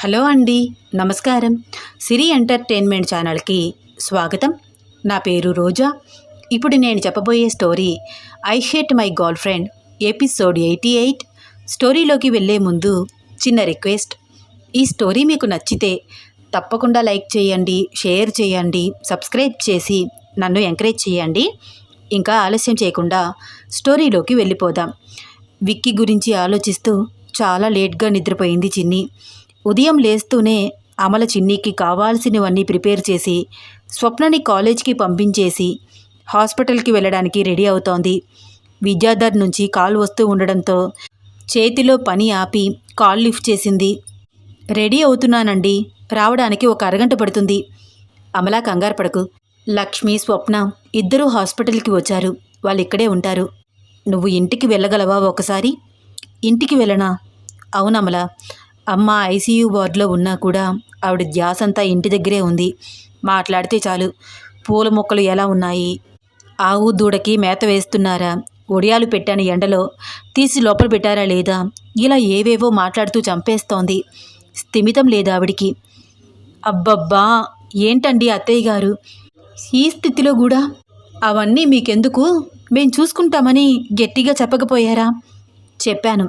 Hello అండి నమస్కారం. సిరి entertainment ఛానల్కి స్వాగతం. నా పేరు రోజా. ఇప్పుడు నేను చెప్పబోయే story I hate my girlfriend episode eighty eight. స్టోరీలోకి వెళ్ళే ముందు చిన్న రిక్వెస్ట్. ఈ స్టోరీ మీకు నచ్చితే తప్పకుండా లైక్ చేయండి షేర్ చేయండి సబ్స్క్రైబ్ చేసి నన్ను ఎంకరేజ్ చేయండి. ఇంకా ఆలస్యం చేయకుండా స్టోరీలోకి వెళ్ళిపోదాం. విక్కీ గురించి ఆలోచిస్తూ చాలా లేట్గా నిద్రపోయింది చిన్ని. ఉదయం లేస్తూనే అమల చిన్నికి కావాల్సినవన్నీ ప్రిపేర్ చేసి స్వప్నని కాలేజ్కి పంపించేసి హాస్పిటల్కి వెళ్ళడానికి రెడీ అవుతోంది. విద్యాధర్ నుంచి కాల్ వస్తూ ఉండడంతో చేతిలో పని ఆపి కాల్ లిఫ్ట్ చేసింది. రెడీ అవుతున్నానండి. రావడానికి ఒక అరగంట పడుతుంది. అమలా కంగారు పడకు. లక్ష్మి స్వప్న ఇద్దరూ హాస్పిటల్కి వచ్చారు. వాళ్ళు ఇక్కడే ఉంటారు. నువ్వు ఇంటికి వెళ్ళగలవా ఒకసారి? ఇంటికి వెళ్ళనా? అవునమలా అమ్మ ఐసీయూ వార్డులో ఉన్నా కూడా ఆవిడ ధ్యాస అంతా ఇంటి దగ్గరే ఉంది. మాట్లాడితే చాలు. పూల మొక్కలు ఎలా ఉన్నాయి? ఆవు దూడకి మేత వేస్తున్నారా? ఒడియాలు పెట్టాను ఎండలో తీసి లోపల పెట్టారా లేదా? ఇలా ఏవేవో మాట్లాడుతూ చంపేస్తోంది. స్థిమితం లేదు ఆవిడికి. అబ్బబ్బా! ఏంటండి అత్తయ్య గారు? ఈ స్థితిలో కూడా అవన్నీ మీకెందుకు? మేం చూసుకుంటామని గట్టిగా చెప్పకపోయారా? చెప్పాను.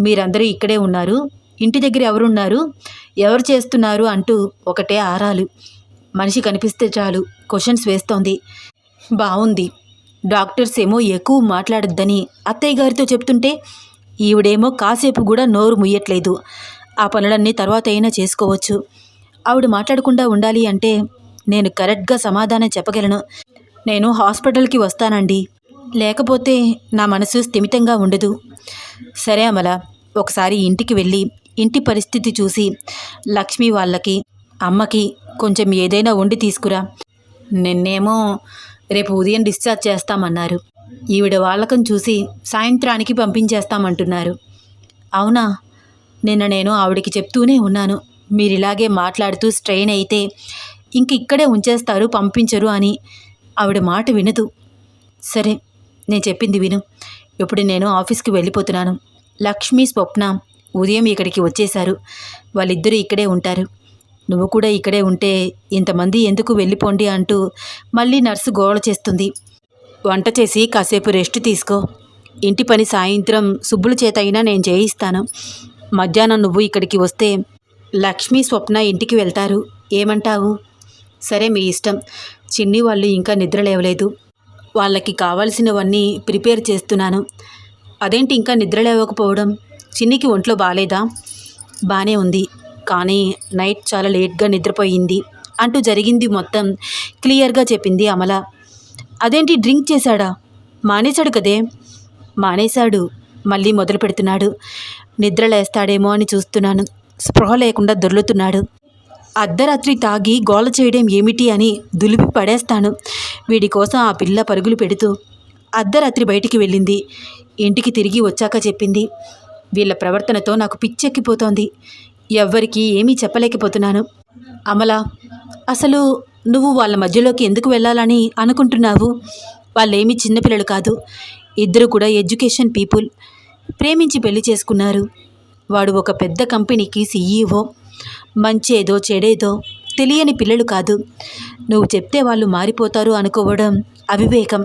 మీరందరూ ఇక్కడే ఉన్నారు. ఇంటి దగ్గర ఎవరున్నారు? ఎవరు చేస్తున్నారు? అంటూ ఒకటే ఆరాలు. మనిషి కనిపిస్తే చాలు. క్వశ్చన్స్ వేస్తోంది. బాగుంది డాక్టర్స్ ఏమో ఎక్కువ మాట్లాడొద్దని అత్తయ్య గారితో చెప్తుంటే ఈవిడేమో కాసేపు కూడా నోరు ముయ్యట్లేదు. ఆ పనులన్నీ తర్వాత అయినా చేసుకోవచ్చు. ఆవిడ మాట్లాడకుండా ఉండాలి అంటే నేను కరెక్ట్గా సమాధానం చెప్పగలను. నేను హాస్పిటల్కి వస్తానండి. లేకపోతే నా మనసు స్థిమితంగా ఉండదు. సరే అమల ఒకసారి ఇంటికి వెళ్ళి ఇంటి పరిస్థితి చూసి లక్ష్మి వాళ్ళకి అమ్మకి కొంచెం ఏదైనా వండి తీసుకురా. నిన్నేమో రేపు ఉదయం డిశ్చార్జ్ చేస్తామన్నారు. ఈవిడ వాళ్ళకం చూసి సాయంత్రానికి పంపించేస్తామంటున్నారు. అవునా? నిన్న నేను ఆవిడకి చెప్తూనే ఉన్నాను. మీరు ఇలాగే మాట్లాడుతూ స్ట్రెయిన్ అయితే ఇంక ఇక్కడే ఉంచేస్తారు పంపించరు అని ఆవిడ మాట వినదు. సరే నేను చెప్పింది విను. ఇప్పుడు నేను ఆఫీస్కి వెళ్ళిపోతున్నాను. లక్ష్మి స్వప్న ఉదయం ఇక్కడికి వచ్చేశారు. వాళ్ళిద్దరూ ఇక్కడే ఉంటారు. నువ్వు కూడా ఇక్కడే ఉంటే ఇంతమంది ఎందుకు వెళ్ళిపోండి అంటూ మళ్ళీ నర్సు గోల చేస్తుంది. వంట చేసి కాసేపు రెస్ట్ తీసుకో. ఇంటి పని సాయంత్రం సుబ్బుల చేత అయినా నేను చేయిస్తాను. మధ్యాహ్నం నువ్వు ఇక్కడికి వస్తే లక్ష్మి స్వప్న ఇంటికి వెళ్తారు. ఏమంటావు? సరే మీ ఇష్టం. చిన్ని వాళ్ళు ఇంకా నిద్ర లేవలేదు. వాళ్ళకి కావాల్సినవన్నీ ప్రిపేర్ చేస్తున్నాను. అదేంటి ఇంకా నిద్ర లేవకపోవడం? చిన్నికి ఒంట్లో బాగాలేదా బాగానే ఉంది. కానీ నైట్ చాలా లేట్గా నిద్రపోయింది. అంటూ జరిగింది మొత్తం క్లియర్గా చెప్పింది అమల. అదేంటి డ్రింక్ చేశాడా? మానేశాడు కదే? మానేశాడు. మళ్ళీ మొదలు పెడుతున్నాడు. నిద్ర లేస్తాడేమో అని చూస్తున్నాను. స్పృహ లేకుండా దొర్లుతున్నాడు. అర్ధరాత్రి తాగి గోల చేయడం ఏమిటి అని దులిపి పడేస్తాను. వీడి కోసం ఆ పిల్ల పరుగులు పెడుతూ అర్ధరాత్రి బయటికి వెళ్ళింది. ఇంటికి తిరిగి వచ్చాక చెప్పింది. వీళ్ళ ప్రవర్తనతో నాకు పిచ్చెక్కిపోతోంది. ఎవ్వరికీ ఏమీ చెప్పలేకపోతున్నాను. అమల అసలు నువ్వు వాళ్ళ మధ్యలోకి ఎందుకు వెళ్ళాలని అనుకుంటున్నావు? వాళ్ళేమీ చిన్నపిల్లలు కాదు. ఇద్దరు కూడా ఎడ్యుకేషన్ పీపుల్. ప్రేమించి పెళ్ళి చేసుకున్నారు. వాడు ఒక పెద్ద కంపెనీకి సీఈఓ మంచేదో చెడేదో తెలియని పిల్లలు కాదు. నువ్వు చెప్తే వాళ్ళు మారిపోతారు అనుకోవడం అవివేకం.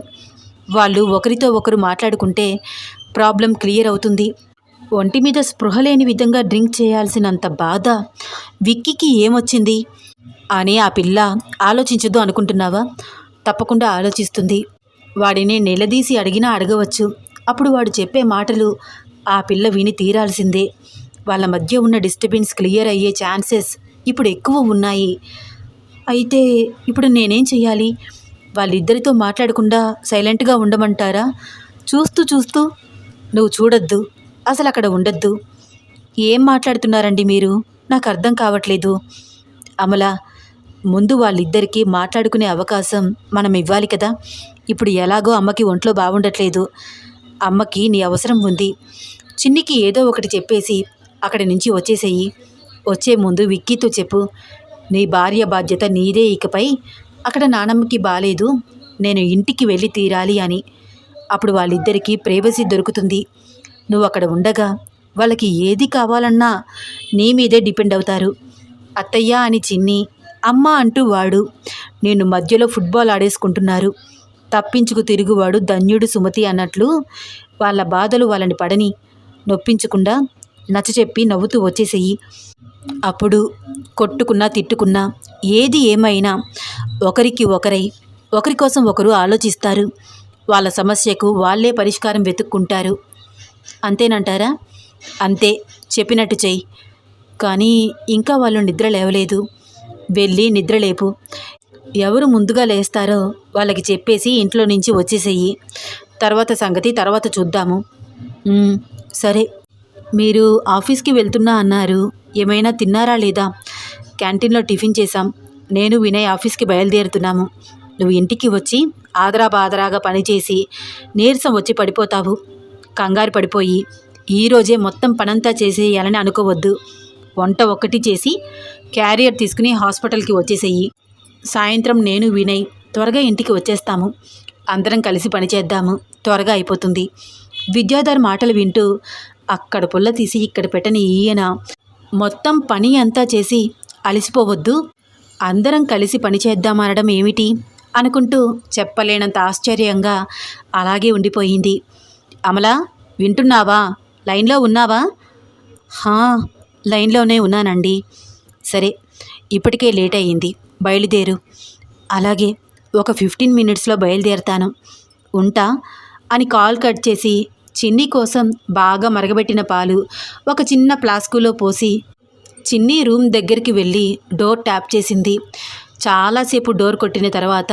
వాళ్ళు ఒకరితో ఒకరు మాట్లాడుకుంటే ప్రాబ్లం క్లియర్ అవుతుంది. ఒంటి మీద స్పృహ లేని విధంగా డ్రింక్ చేయాల్సినంత బాధ విక్కీకి ఏమొచ్చింది? అని ఆ పిల్ల ఆలోచించదు అనుకుంటున్నావా? తప్పకుండా ఆలోచిస్తుంది. వాడిని నిలదీసి అడిగినా అడగవచ్చు. అప్పుడు వాడు చెప్పే మాటలు ఆ పిల్ల విని తీరాల్సిందే. వాళ్ళ మధ్య ఉన్న డిస్టర్బెన్స్ క్లియర్ అయ్యే ఛాన్సెస్ ఇప్పుడు ఎక్కువ ఉన్నాయి. అయితే ఇప్పుడు నేనేం చేయాలి వాళ్ళిద్దరితో మాట్లాడకుండా సైలెంట్గా ఉండమంటారా? చూస్తూ చూస్తూ నువ్వు చూడొద్దు. అసలు అక్కడ ఉండొద్దు. ఏం మాట్లాడుతున్నారండి మీరు? నాకు అర్థం కావట్లేదు. అమల ముందు వాళ్ళిద్దరికీ మాట్లాడుకునే అవకాశం మనం ఇవ్వాలి కదా. ఇప్పుడు ఎలాగో అమ్మకి ఒంట్లో బాగుండట్లేదు. అమ్మకి నీ అవసరం ఉంది. చిన్నికి ఏదో ఒకటి చెప్పేసి అక్కడి నుంచి వచ్చేసేయి. వచ్చే ముందు విక్కీతో చెప్పు. నీ భార్య బాధ్యత నీదే ఇకపై. అక్కడ నానమ్మకి బాలేదు. నేను ఇంటికి వెళ్ళి తీరాలి అని. అప్పుడు వాళ్ళిద్దరికీ ప్రైవసీ దొరుకుతుంది. నువ్వు అక్కడ ఉండగా వాళ్ళకి ఏది కావాలన్నా నీ మీదే డిపెండ్ అవుతారు. అత్తయ్య అని చిన్ని అమ్మ అంటూ వాడు నేను మధ్యలో ఫుట్బాల్ ఆడేసుకుంటున్నారు. తప్పించుకు తిరుగువాడు ధన్యుడు సుమతి అన్నట్లు వాళ్ళ బాధలు వాళ్ళని పడని నొప్పించకుండా నచ్చచెప్పి నవ్వుతూ వచ్చేసేయి. అప్పుడు కొట్టుకున్నా తిట్టుకున్నా ఏది ఏమైనా ఒకరికి ఒకరై ఒకరి కోసం ఒకరు ఆలోచిస్తారు. వాళ్ళ సమస్యకు వాళ్ళే పరిష్కారం వెతుక్కుంటారు. అంతేనంటారా? అంతే చెప్పినట్టు చెయ్యి. కానీ ఇంకా వాళ్ళు నిద్ర లేవలేదు. వెళ్ళి నిద్ర లేపు. ఎవరు ముందుగా లేస్తారో వాళ్ళకి చెప్పేసి ఇంట్లో నుంచి వచ్చేసేయి. తర్వాత సంగతి తర్వాత చూద్దాము. సరే. మీరు ఆఫీస్కి వెళ్తున్నా అన్నారు. ఏమైనా తిన్నారా లేదా? క్యాంటీన్లో టిఫిన్ చేశాం. నేను వినయ్ ఆఫీస్కి బయలుదేరుతున్నాము. నువ్వు ఇంటికి వచ్చి ఆదరా బాదరాగా పనిచేసి నీరసం వచ్చి పడిపోతావు. కంగారు పడిపోయి ఈరోజే మొత్తం పనంతా చేసేయాలని అనుకోవద్దు. వంట ఒక్కటి చేసి క్యారియర్ తీసుకుని హాస్పిటల్కి వచ్చేసేయి. సాయంత్రం నేను వినయ్ త్వరగా ఇంటికి వచ్చేస్తాము. అందరం కలిసి పనిచేద్దాము త్వరగా అయిపోతుంది. విద్యాధర్ మాటలు వింటూ అక్కడ పుల్ల తీసి ఇక్కడ పెట్టని ఈయన మొత్తం పని అంతా చేసి అలసిపోవద్దు. అందరం కలిసి పనిచేద్దామనడం ఏమిటి? అనుకుంటూ చెప్పలేనంత ఆశ్చర్యంగా అలాగే ఉండిపోయింది. అమలా వింటున్నావా? లైన్లో ఉన్నావా? హా లైన్లోనే ఉన్నానండి. సరే ఇప్పటికే లేట్ అయ్యింది. బయలుదేరు. అలాగే ఒక ఫిఫ్టీన్ మినిట్స్లో బయలుదేరతాను. ఉంటా అని కాల్ కట్ చేసి చిన్ని కోసం బాగా మరగబెట్టిన పాలు ఒక చిన్న ఫ్లాస్కులో పోసి చిన్ని రూమ్ దగ్గరికి వెళ్ళి డోర్ ట్యాప్ చేసింది. చాలాసేపు డోర్ కొట్టిన తర్వాత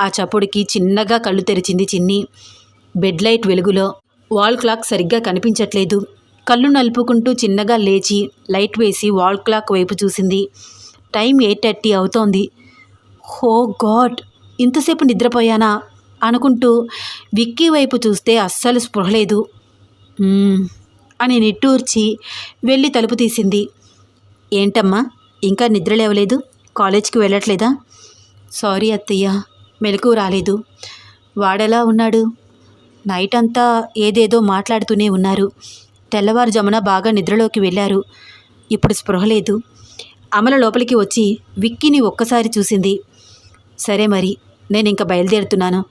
ఆ చప్పుడుకి చిన్నగా కళ్ళు తెరిచింది చిన్ని. బెడ్ లైట్ వెలుగులో వాల్ క్లాక్ సరిగ్గా కనిపించట్లేదు. కళ్ళు నలుపుకుంటూ చిన్నగా లేచి లైట్ వేసి వాల్ క్లాక్ వైపు చూసింది. టైం ఎయిట్ థర్టీ అవుతోంది. హో గాడ్! ఇంతసేపు నిద్రపోయానా? అనుకుంటూ విక్కీ వైపు చూస్తే అస్సలు స్పృహ లేదు. అని నిట్టూర్చి వెళ్ళి తలుపు తీసింది. ఏంటమ్మా? ఇంకా నిద్ర లేవలేదు? కాలేజ్కి వెళ్ళట్లేదా? సారీ అత్తయ్య మెలకు రాలేదు. వాడెలా ఉన్నాడు? నైట్ అంతా ఏదేదో మాట్లాడుతూనే ఉన్నారు. తెల్లవారుజామున బాగా నిద్రలోకి వెళ్ళారు. ఇప్పుడు స్పృహ లేదు. అమల లోపలికి వచ్చి విక్కీని ఒక్కసారి చూసింది. సరే మరి నేను ఇంకా బయలుదేరుతున్నాను.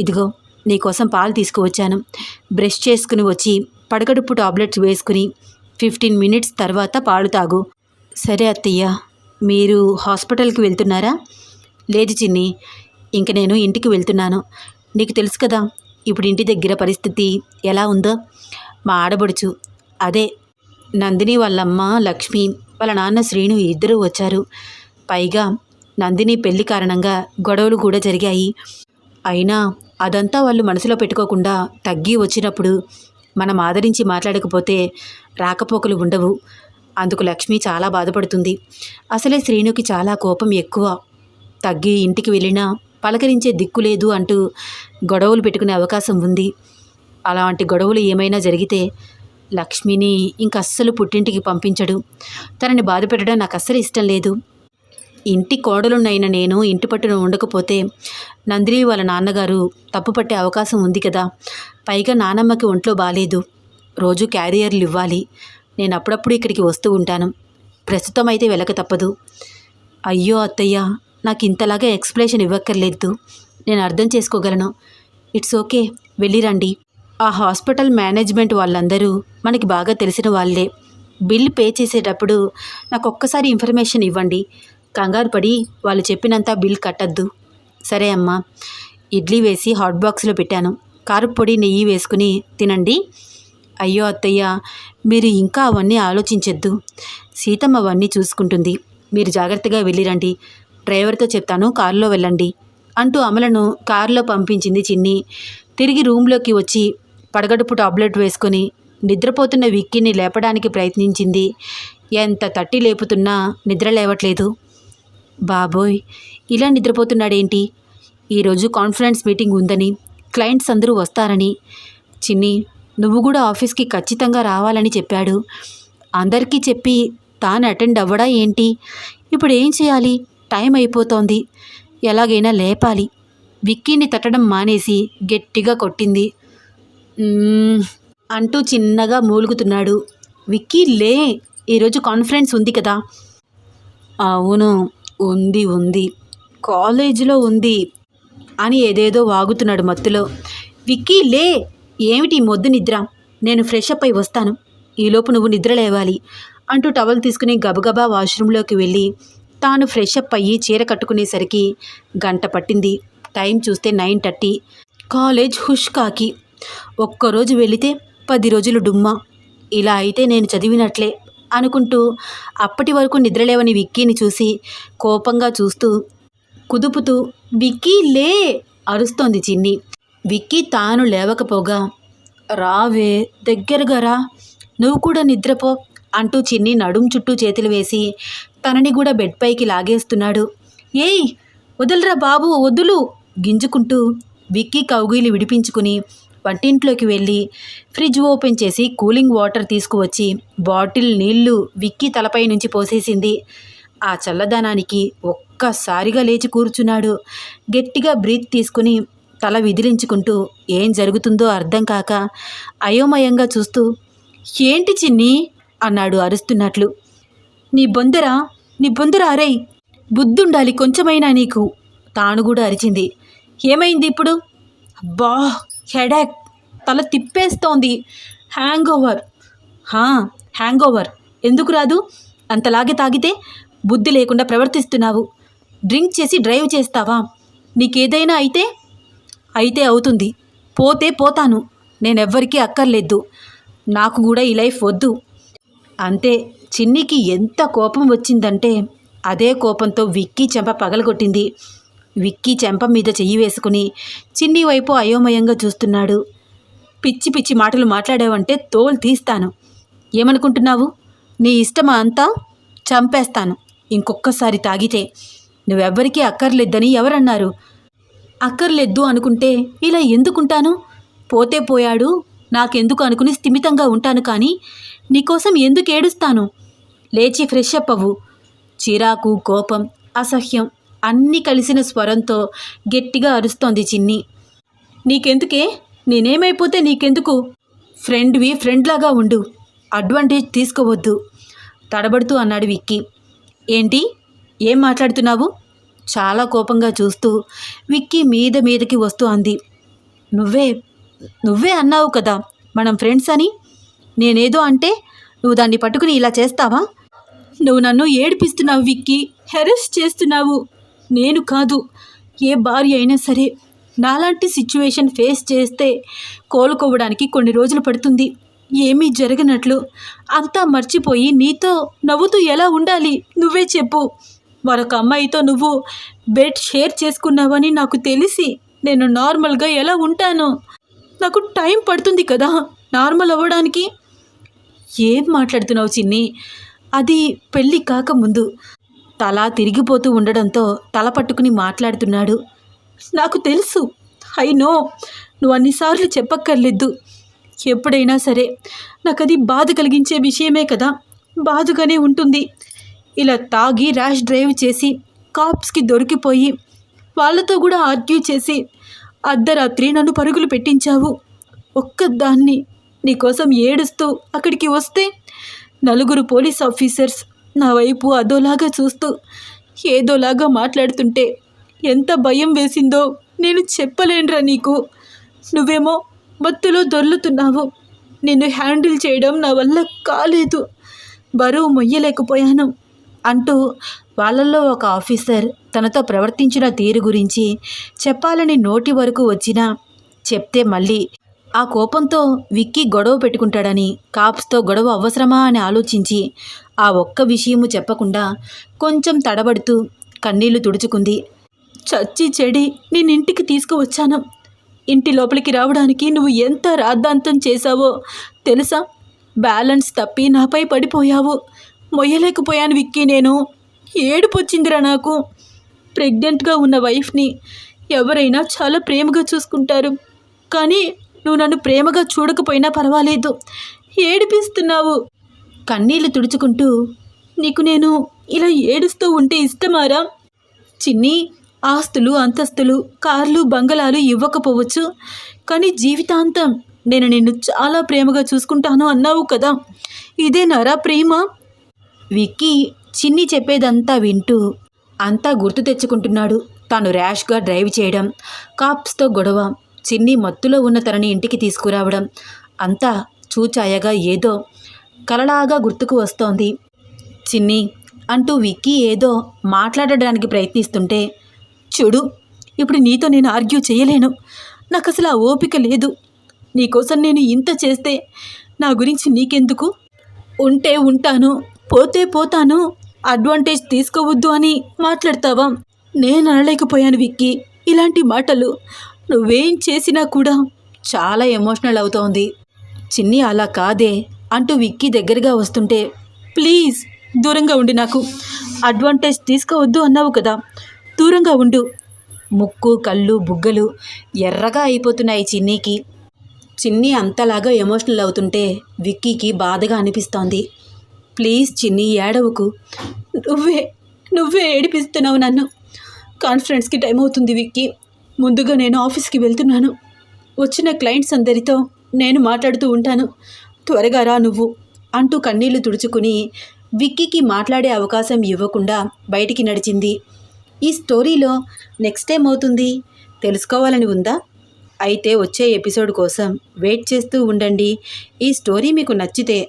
ఇదిగో నీకోసం పాలు తీసుకువచ్చాను. బ్రష్ చేసుకుని వచ్చి పడకడుపు టాబ్లెట్స్ వేసుకుని ఫిఫ్టీన్ మినిట్స్ తర్వాత పాలు తాగు. సరే అత్తయ్య మీరు హాస్పిటల్కి వెళ్తున్నారా? లేదు చిన్ని ఇంక నేను ఇంటికి వెళ్తున్నాను. నీకు తెలుసు కదా ఇప్పుడు ఇంటి దగ్గర పరిస్థితి ఎలా ఉందో మా ఆడబడుచు అదే నందిని వాళ్ళమ్మ లక్ష్మి వాళ్ళ నాన్న శ్రీను ఇద్దరూ వచ్చారు. పైగా నందిని పెళ్ళి కారణంగా గొడవలు కూడా జరిగాయి. అయినా అదంతా వాళ్ళు మనసులో పెట్టుకోకుండా తగ్గి వచ్చినప్పుడు మనం ఆదరించి మాట్లాడకపోతే రాకపోకలు ఉండవు. అందుకు లక్ష్మి చాలా బాధపడుతుంది. అసలే శ్రీనుకి చాలా కోపం ఎక్కువ. తగ్గి ఇంటికి వెళ్ళినా పలకరించే దిక్కు లేదు అంటూ గొడవలు పెట్టుకునే అవకాశం ఉంది. అలాంటి గొడవలు ఏమైనా జరిగితే లక్ష్మిని ఇంక అస్సలు పుట్టింటికి పంపించడు. తనని బాధ పెట్టడం నాకు అస్సలు ఇష్టం లేదు. ఇంటి కోడలున్నైన నేను ఇంటి పట్టున ఉండకపోతే నందిని వాళ్ళ నాన్నగారు తప్పు పట్టే అవకాశం ఉంది కదా. పైగా నానమ్మకి ఒంట్లో బాగాలేదు రోజు క్యారియర్లు ఇవ్వాలి. నేను అప్పుడప్పుడు ఇక్కడికి వస్తూ ఉంటాను. ప్రస్తుతం అయితే వెళ్ళక తప్పదు. అయ్యో అత్తయ్య నాకు ఇంతలాగా ఎక్స్ప్లెనేషన్ ఇవ్వక్కర్లేదు. నేను అర్థం చేసుకోగలను. It's okay. వెళ్ళిరండి ఆ హాస్పిటల్ మేనేజ్మెంట్ వాళ్ళందరూ మనకి బాగా తెలిసిన వాళ్ళే. బిల్ పే చేసేటప్పుడు నాకు ఒక్కసారి ఇన్ఫర్మేషన్ ఇవ్వండి. కంగారు పడి వాళ్ళు చెప్పినంత బిల్ కట్టద్దు. సరే అమ్మా. ఇడ్లీ వేసి హాట్ బాక్స్లో పెట్టాను. కారపొడి నెయ్యి వేసుకుని తినండి. అయ్యో అత్తయ్య మీరు ఇంకా అవన్నీ ఆలోచించొద్దు. సీతమ్మ అవన్నీ చూసుకుంటుంది. మీరు జాగ్రత్తగా వెళ్ళిరండి డ్రైవర్తో చెప్తాను కారులో వెళ్ళండి అంటూ అమలను కారులో పంపించింది చిన్ని. తిరిగి రూమ్లోకి వచ్చి పడగడుపు టాబ్లెట్ వేసుకొని నిద్రపోతున్న విక్కీని లేపడానికి ప్రయత్నించింది. ఎంత తట్టి లేపుతున్నా నిద్ర లేవట్లేదు. బాబోయ్ ఇలా నిద్రపోతున్నాడేంటి? ఈరోజు కాన్ఫరెన్స్ మీటింగ్ ఉందని క్లయింట్స్ అందరూ వస్తారని. చిన్ని నువ్వు కూడా ఆఫీస్కి ఖచ్చితంగా రావాలని చెప్పాడు. అందరికీ చెప్పి తాను అటెండ్ అవ్వడా ఏంటి? ఇప్పుడు ఏం చేయాలి? టైం అయిపోతోంది ఎలాగైనా లేపాలి. విక్కీని తట్టడం మానేసి గట్టిగా కొట్టింది. అంటూ చిన్నగా మూలుగుతున్నాడు. విక్కీ లే ఈరోజు కాన్ఫరెన్స్ ఉంది కదా. అవును ఉంది ఉంది. కాలేజీలో ఉంది అని ఏదేదో వాగుతున్నాడు మత్తులో. విక్కీ లే ఏమిటి మొద్దు నిద్ర? నేను ఫ్రెష్ అప్ అయి వస్తాను. ఈలోపు నువ్వు నిద్ర లేవాలి అంటూ టవల్ తీసుకుని గబగబా వాష్రూమ్లోకి వెళ్ళి తాను ఫ్రెష్ అప్ అయ్యి చీర కట్టుకునేసరికి గంట పట్టింది. టైం చూస్తే నైన్ థర్టీ. కాలేజ్ హుష్ కాకి ఒక్కరోజు వెళితే పది రోజులు డుమ్మా. ఇలా అయితే నేను చదివినట్లే అనుకుంటూ అప్పటి వరకు నిద్రలేవని విక్కీని చూసి కోపంగా చూస్తూ కుదుపుతూ విక్కీ లే! అరుస్తోంది చిన్ని. విక్కీ తాను లేవకపోగా రావే దగ్గరగా రా. నువ్వు కూడా నిద్రపో. అంటూ చిన్ని నడుం చుట్టూ చేతులు వేసి తనని కూడా బెడ్ పైకి లాగేస్తున్నాడు. ఏయ్ వదులురా బాబు వదులు గింజుకుంటూ విక్కీ కౌగిలి విడిపించుకుని వంటింట్లోకి వెళ్ళి ఫ్రిడ్జ్ ఓపెన్ చేసి కూలింగ్ వాటర్ తీసుకువచ్చి బాటిల్ నీళ్ళు విక్కీ తలపై నుంచి పోసేసింది. ఆ చల్లదనానికి ఒక్కసారిగా లేచి కూర్చున్నాడు. గట్టిగా బ్రీత్ తీసుకుని తల విదిలించుకుంటూ ఏం జరుగుతుందో అర్థం కాక అయోమయంగా చూస్తూ ఏంటి చిన్ని అన్నాడు అరుస్తున్నట్లు. నీ బొందర నీ బొందర అరేయ్ బుద్ధుండాలి కొంచెమైనా నీకు తాను కూడా అరిచింది. ఏమైంది ఇప్పుడు? అబ్బా హెడాక్ తల తిప్పేస్తోంది. హ్యాంగ్ ఓవర్ హ్యాంగ్ ఓవర్ ఎందుకు రాదు? అంతలాగే తాగితే బుద్ధి లేకుండా ప్రవర్తిస్తున్నావు. డ్రింక్ చేసి డ్రైవ్ చేస్తావా? నీకేదైనా అయితే అయితే అవుతుంది. పోతే పోతాను. నేనెవ్వరికీ అక్కర్లేదు. నాకు కూడా ఈ లైఫ్ వద్దు. అంతే. చిన్నికి ఎంత కోపం వచ్చిందంటే అదే కోపంతో విక్కీ చెంప పగలగొట్టింది. విక్కీ చెంప మీద చెయ్యి వేసుకుని చిన్ని వైపు అయోమయంగా చూస్తున్నాడు. పిచ్చి పిచ్చి మాటలు మాట్లాడావంటే తోలు తీస్తాను. ఏమనుకుంటున్నావు? నీ ఇష్టమా అంతా? చంపేస్తాను. ఇంకొక్కసారి తాగితే. నువ్వెవ్వరికీ అక్కర్లేద్దని ఎవరన్నారు? అక్కర్లేదు అనుకుంటే ఇలా ఎందుకుంటాను? పోతే పోయాడు నాకెందుకు అనుకుని స్థిమితంగా ఉంటాను కానీ నీకోసం ఎందుకు ఏడుస్తాను? లేచి ఫ్రెష్ అప్ అవ్వు చిరాకు కోపం అసహ్యం అన్నీ కలిసిన స్వరంతో గట్టిగా అరుస్తోంది చిన్ని. నీకెందుకే? నేనేమైపోతే నీకెందుకు? ఫ్రెండ్వి ఫ్రెండ్లాగా ఉండు. అడ్వాంటేజ్ తీసుకోవద్దు. తడబడుతూ అన్నాడు విక్కీ. ఏంటి? ఏం మాట్లాడుతున్నావు? చాలా కోపంగా చూస్తూ విక్కీ మీద మీదకి వస్తూ అంది. నువ్వే నువ్వే అన్నావు కదా మనం ఫ్రెండ్స్ అని. నేనేదో అంటే నువ్వు దాన్ని పట్టుకుని ఇలా చేస్తావా? నువ్వు నన్ను ఏడిపిస్తున్నావు విక్కి హెరెస్ చేస్తున్నావు. నేను కాదు ఏ భార్య అయినా సరే నాలాంటి సిచ్యువేషన్ ఫేస్ చేస్తే కోలుకోవడానికి కొన్ని రోజులు పడుతుంది. ఏమీ జరగనట్లు అంతా మర్చిపోయి నీతో నవ్వుతూ ఎలా ఉండాలి నువ్వే చెప్పు. మరొక అమ్మాయితో నువ్వు బెడ్ షేర్ చేసుకున్నావని నాకు తెలిసి నేను నార్మల్గా ఎలా ఉంటాను? నాకు టైం పడుతుంది కదా నార్మల్ అవ్వడానికి. ఏం మాట్లాడుతున్నావు చిన్ని? అది పెళ్ళి కాకముందు తల తిరిగిపోతూ ఉండడంతో తల పట్టుకుని మాట్లాడుతున్నాడు. నాకు తెలుసు. I know. నువ్వు అన్నిసార్లు చెప్పక్కర్లేదు. ఎప్పుడైనా సరే నాకు అది బాధ కలిగించే విషయమే కదా. బాధగానే ఉంటుంది. ఇలా తాగి ర్యాష్ డ్రైవ్ చేసి కాప్స్కి దొరికిపోయి వాళ్ళతో కూడా ఆర్గ్యూ చేసి అర్ధరాత్రి నన్ను పరుగులు పెట్టించావు. ఒక్కదాన్ని నీకోసం ఏడుస్తూ అక్కడికి వస్తే నలుగురు పోలీస్ ఆఫీసర్స్ నా వైపు అదోలాగా చూస్తూ ఏదోలాగా మాట్లాడుతుంటే ఎంత భయం వేసిందో నేను చెప్పలేనురా నీకు. నువ్వేమో మత్తులో దొర్లుతున్నావు. నిన్ను హ్యాండిల్ చేయడం నా వల్ల కాలేదు. బరువు మొయ్యలేకపోయాను అంటూ వాళ్ళల్లో ఒక ఆఫీసర్ తనతో ప్రవర్తించిన తీరు గురించి చెప్పాలని నోటి వరకు వచ్చినా చెప్తే మళ్ళీ ఆ కోపంతో విక్కీ గొడవ పెట్టుకుంటాడని కాప్స్తో గొడవ అవసరమా అని ఆలోచించి ఆ ఒక్క విషయము చెప్పకుండా కొంచెం తడబడుతూ కన్నీళ్ళు తుడుచుకుంది. చచ్చి చెడి నేను ఇంటికి తీసుకువచ్చాను. ఇంటి లోపలికి రావడానికి నువ్వు ఎంత రాద్ధాంతం చేశావో తెలుసా? బ్యాలెన్స్ తప్పి నాపై పడిపోయావు. మొయ్యలేకపోయాను విక్కీ నేను. ఏడుపొచ్చిందిరా నాకు. ప్రెగ్నెంట్గా ఉన్న వైఫ్ని ఎవరైనా చాలా ప్రేమగా చూసుకుంటారు. కానీ నువ్వు నన్ను ప్రేమగా చూడకపోయినా పర్వాలేదు. ఏడిపిస్తున్నావు. కన్నీళ్ళు తుడుచుకుంటూ నీకు నేను ఇలా ఏడుస్తూ ఉంటే ఇష్టమారా? చిన్ని ఆస్తులు అంతస్తులు కార్లు బంగళాలు ఇవ్వకపోవచ్చు. కానీ జీవితాంతం నేను నిన్ను చాలా ప్రేమగా చూసుకుంటాను అన్నావు కదా. ఇదే నరా ప్రేమ? విక్కీ చిన్ని చెప్పేదంతా వింటూ అంతా గుర్తు తెచ్చుకుంటున్నాడు. తాను ర్యాష్గా డ్రైవ్ చేయడం కాప్స్తో గొడవ చిన్ని మత్తులో ఉన్న తనని ఇంటికి తీసుకురావడం అంతా చూచాయగా ఏదో కలలాగా గుర్తుకు వస్తోంది. చిన్ని అంటూ విక్కీ ఏదో మాట్లాడడానికి ప్రయత్నిస్తుంటే చూడు ఇప్పుడు నీతో నేను ఆర్గ్యూ చేయలేను. నాకు అసలు ఆ ఓపిక లేదు. నీకోసం నేను ఇంత చేస్తే నా గురించి నీకెందుకు? ఉంటే ఉంటాను పోతే పోతాను. అడ్వాంటేజ్ తీసుకోవద్దు అని మాట్లాడతావా? నేను అనలేకపోయాను విక్కీ. ఇలాంటి మాటలు నువ్వేం చేసినా కూడా చాలా ఎమోషనల్ అవుతోంది. చిన్ని అలా కాదే అంటూ విక్కీ దగ్గరగా వస్తుంటే ప్లీజ్ దూరంగా ఉండి నాకు. అడ్వాంటేజ్ తీసుకోవద్దు అన్నావు కదా. దూరంగా ఉండు. ముక్కు కళ్ళు బుగ్గలు ఎర్రగా అయిపోతున్నాయి చిన్నీకి. చిన్ని అంతలాగా ఎమోషనల్ అవుతుంటే విక్కీకి బాధగా అనిపిస్తోంది. ప్లీజ్ చిన్ని ఏడవకు. నువ్వే నువ్వే ఏడిపిస్తున్నావు నన్ను. కాన్ఫరెన్స్కి టైం అవుతుంది విక్కీ. ముందుగా నేను ఆఫీస్కి వెళ్తున్నాను. వచ్చిన క్లయింట్స్ అందరితో నేను మాట్లాడుతూ ఉంటాను. త్వరగా రా నువ్వు అంటూ కన్నీళ్ళు తుడుచుకుని విక్కీకి మాట్లాడే అవకాశం ఇవ్వకుండా బయటికి నడిచింది. ఈ స్టోరీలో నెక్స్ట్ టైం అవుతుంది? తెలుసుకోవాలని ఉందా? అయితే వచ్చే ఎపిసోడ్ కోసం వెయిట్ చేస్తూ ఉండండి. ఈ స్టోరీ మీకు నచ్చితే